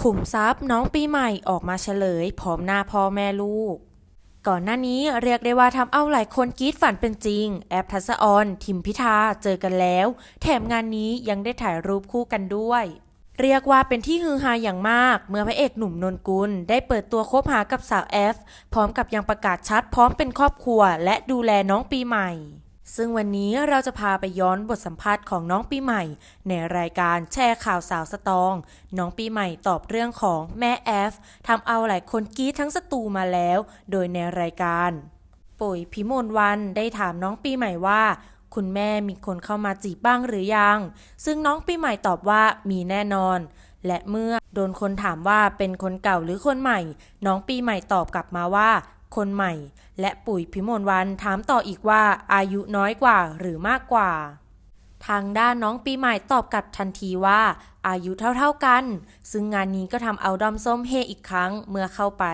ขุมทรัพย์น้องปีใหม่ออกมาเฉลย พร้อมหน้าพ่อแม่ลูก ก่อนหน้านี้เรียกได้ว่าทำเอาหลายคนกรีดฝันเป็นจริง แอปทัศออน ทิมพิธาเจอกันแล้ว แถมงานนี้ยังได้ถ่ายรูปคู่กันด้วย เรียกว่าเป็นที่ฮือฮาอย่างมาก เมื่อพระเอกหนุ่มนนกุล ได้เปิดตัวคบหากับสาวแอฟ พร้อมกับยังประกาศชัดพร้อมเป็นครอบครัว และดูแลน้องปีใหม่ ซึ่งวันนี้เราจะพาไปย้อนบทสัมภาษณ์ของน้องปีใหม่ ในรายการแชร์ข่าวสาวสตอง น้องปีใหม่ตอบเรื่องของแม่แอฟทำเอาหลายคนกรี๊ดทั้งสตูมาแล้ว โดยในรายการปุ๋ยพิมลวันได้ถามน้องปีใหม่ว่า คุณแม่มีคนเข้ามาจีบบ้างหรือยัง ซึ่งน้องปีใหม่ตอบว่ามีแน่นอน และเมื่อโดนคนถามว่าเป็นคนเก่าหรือคนใหม่ น้องปีใหม่ตอบกลับมาว่า คนใหม่ และปุ๋ยพิมลวันถามต่ออีกว่าอายุน้อยกว่าหรือมากกว่า ทางด้านน้องปีใหม่ตอบกลับทันทีว่า อายุเท่าๆกัน ซึ่งงานนี้ก็ทำเอาดอมส้มเฮอีกครั้งเมื่อเข้าไป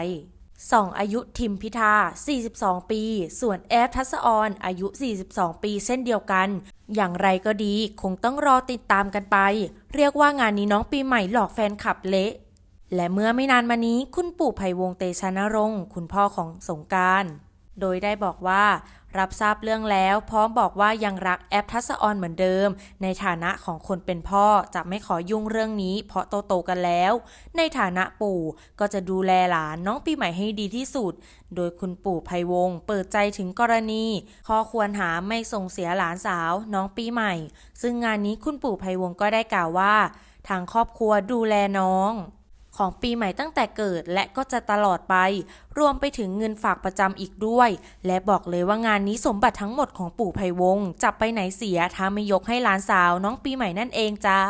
สองอายุทิมพิธา 42 ปี ส่วนแอฟทัศออน อายุ 42 ปีเช่นเดียวกัน อย่างไรก็ดี คงต้องรอติดตามกันไป เรียกว่างานนี้น้องปีใหม่หลอกแฟนคลับเละ และเมื่อไม่นานมานี้คุณปู่ไผ่วงศ์เตชะนรงค์คุณพ่อของสงการโดยได้บอกว่า รับทราบเรื่องแล้ว พร้อมบอกว่ายังรักแอปทัศออนเหมือนเดิม ในฐานะของคนเป็นพ่อจะไม่ขอยุ่งเรื่องนี้ เพราะโตๆกันแล้ว ในฐานะปู่ก็จะดูแลหลานน้องปีใหม่ให้ดีที่สุด โดยคุณปู่ไพวงศ์เปิดใจถึงกรณีข้อควรหาไม่ส่งเสียหลานสาวน้องปีใหม่ ซึ่งงานนี้คุณปู่ไพวงศ์ก็ได้กล่าวว่า ทางครอบครัวดูแลน้อง ของปีใหม่ตั้งแต่เกิดและก็จะตลอดไป รวมไปถึงเงินฝากประจำอีกด้วย และบอกเลยว่างานนี้สมบัติทั้งหมดของปู่ไพวงจับไปไหนเสียถ้าไม่ยกให้หลานสาวน้องปีใหม่นั่นเองจ้า